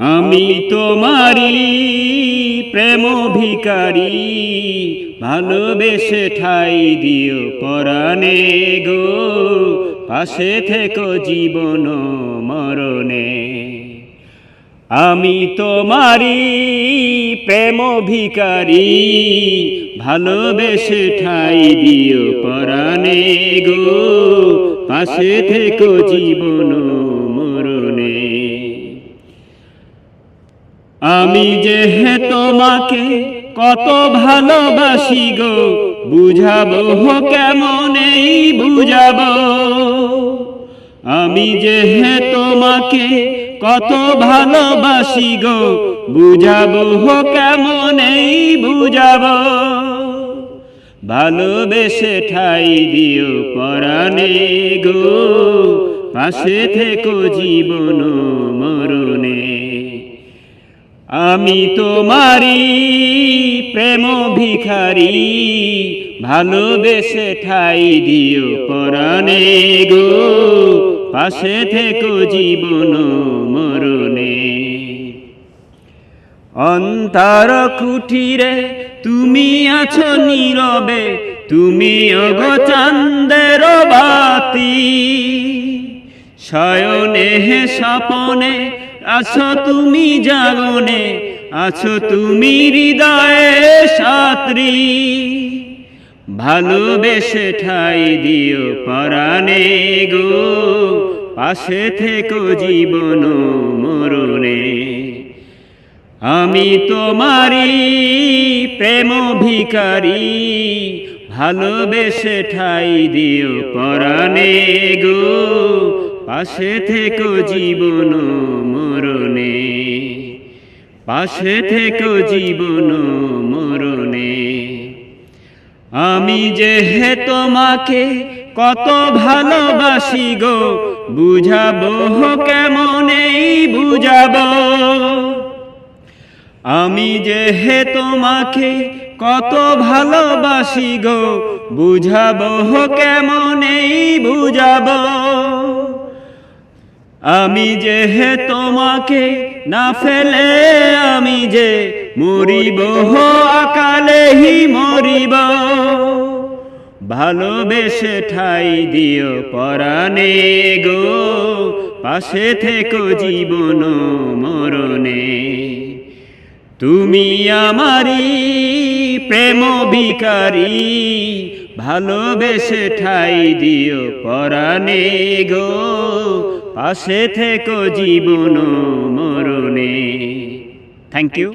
আমি তোমারি প্রেম ভিকারি ভালোবেসে ঠাই দিও পরাণে গো, পাশে থেকো জীবন মরণে। আমি তোমারি প্রেম ভিকারি ভালোবেসে ঠাই দিও পরাণে গো, পাশে থেকো জীবন আমি যে তোমাকে কত ভালোবাসি গো, বুঝাবো কেমনেই বুঝাবো? আমি যে তোমাকে কত ভালোবাসি গো, বুঝাবো কেমনেই বুঝাবো? ভালোবেসে ঠাই দিও পরাণে গো, পাশে থেকো জীবন মরণে আমি তোমারি প্রেম ভিখারি ভালোবেসে ঠাই দিও পরাণে গো। পাশে থেকো জীবন মরণে। অন্তর কুঠিরে তুমি আছো নীরবে তুমি অগো চান্দের বাতি। শয়নে হে স্বপনে আছো তুমি জাগনে আছো তুমি হৃদয়ে সাত্রী। ভালোবেসে ঠাই দিও পরাণে গো, পাশে থেকো জীবন মরণে। আমি তোমারি প্রেম ভিকারি ভালোবেসে ঠাই দিও পরাণে গো, পাশে থেকো জীবন পাশে থেকো জীবন মরণে। আমি যে হে তোমাকে কত ভালোবাসি গো বুঝাবো কেমনেই বুঝাবো। আমি যে হে তোমাকে কত ভালোবাসি গো বুঝাবো কেমনেই? বুঝাবো। আমি যে হে তোমাকে না ফেলে, আমি যে মরিব আকালে হি মরিব। ভালোবেসে ঠাই দিও পরাণে গো, পাশে থেকো জীবন মরণে। তুমি আমারি প্রেম বিকারি ভালোবেসে ঠাই দিও পরাণে গো। পাশে থেকো জীবন মরণে। Thank you